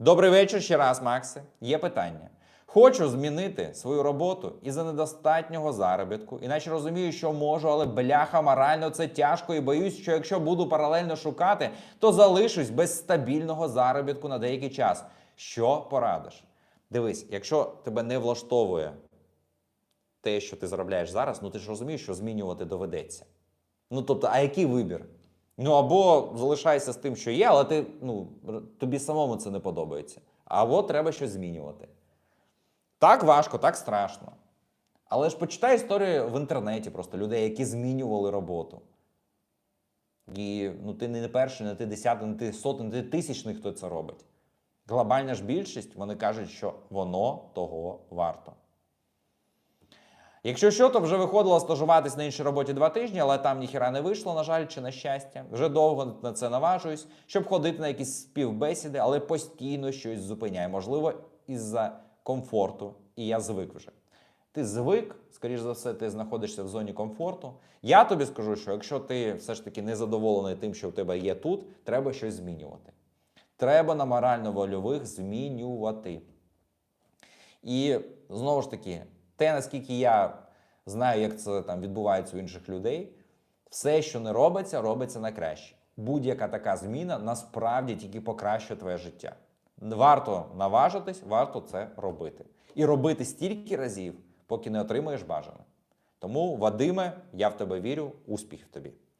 Добрий вечір ще раз, Макси. Є питання. Хочу змінити свою роботу із-за недостатнього заробітку, іначе розумію, що можу, але бляха морально це тяжко і боюсь, що якщо буду паралельно шукати, то залишусь без стабільного заробітку на деякий час. Що порадиш? Дивись, якщо тебе не влаштовує те, що ти заробляєш зараз, ну ти ж розумієш, що змінювати доведеться. Ну тобто, а який вибір? Ну або залишайся з тим, що є, але ти, ну, тобі самому це не подобається. Або треба щось змінювати. Так важко, так страшно. Але ж почитай історії в інтернеті просто людей, які змінювали роботу. І ну, ти не перший, не ти десятий, не ти сотий, не ти тисячний, хто це робить. Глобальна ж більшість, вони кажуть, що воно того варто. Якщо що, то вже виходило стажуватись на іншій роботі два тижні, але там ніхіра не вийшло, на жаль, чи на щастя. Вже довго на це наважуюсь, щоб ходити на якісь співбесіди, але постійно щось зупиняє. Можливо, із-за комфорту, і я звик вже. Ти звик, скоріш за все, ти знаходишся в зоні комфорту. Я тобі скажу, що якщо ти все ж таки не задоволений тим, що в тебе є тут, треба щось змінювати. Треба на морально-вольових змінювати. І знову ж таки, те, наскільки я знаю, як це там відбувається у інших людей, все, що не робиться, робиться на краще. Будь-яка така зміна насправді тільки покращує твоє життя. Варто наважитись, варто це робити. І робити стільки разів, поки не отримаєш бажане. Тому, Вадиме, я в тебе вірю, успіхів тобі!